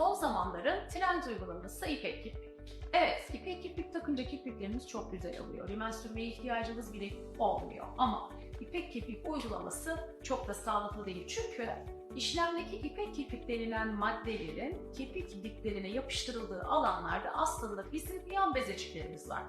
Son zamanların trend uygulaması ipek kirpik. Evet, ipek kirpik takınca kirpiklerimiz çok güzel oluyor. Rimel sürmeye ihtiyacımız bile olmuyor. Ama ipek kirpik uygulaması çok da sağlıklı değil. Çünkü işlemdeki ipek kirpik denilen maddelerin kirpik diplerine yapıştırıldığı alanlarda aslında bizim yan bezeciklerimiz var.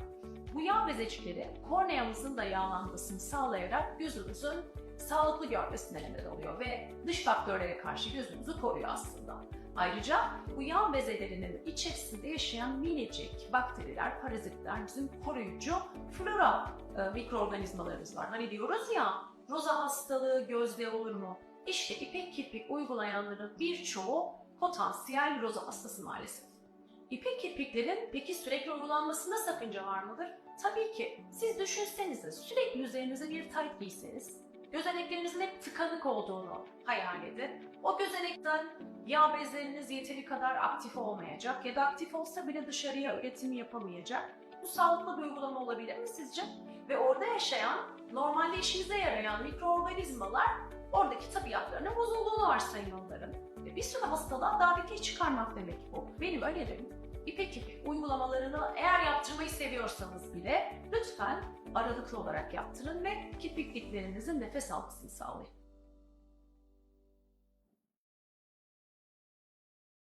Bu yağ bezecikleri korneamızın da yağlanmasını sağlayarak gözümüzün sağlıklı görmesine neden oluyor ve dış faktörlere karşı gözümüzü koruyor aslında. Ayrıca bu yağ bezelerinin içerisinde yaşayan minicik bakteriler, parazitler, bizim koruyucu flora e, mikroorganizmalarımız var. Hani diyoruz ya, roza hastalığı gözde olur mu? İşte ipek kirpik uygulayanların birçoğu potansiyel roza hastası maalesef. İpek kirpiklerin peki sürekli uygulanmasında sakınca var mıdır? Tabii ki. Siz düşünsenize sürekli üzerinize bir tayt giyseniz, gözeneklerinizin hep tıkanık olduğunu hayal edin. O gözenekten yağ bezleriniz yeteri kadar aktif olmayacak ya da aktif olsa bile dışarıya üretim yapamayacak. Bu sağlıklı bir uygulama olabilir mi sizce? Ve orada yaşayan, normalde işinize yarayan mikroorganizmalar oradaki tabiatlarının bozulduğunu varsayın onların. Bir sürü hastalığa davetiye çıkarmak demek bu. Benim önerim İpek uygulamalarını eğer yaptırmayı seviyorsanız bile lütfen aralıklı olarak yaptırın ve kirpikliklerinizin nefes almasını sağlayın.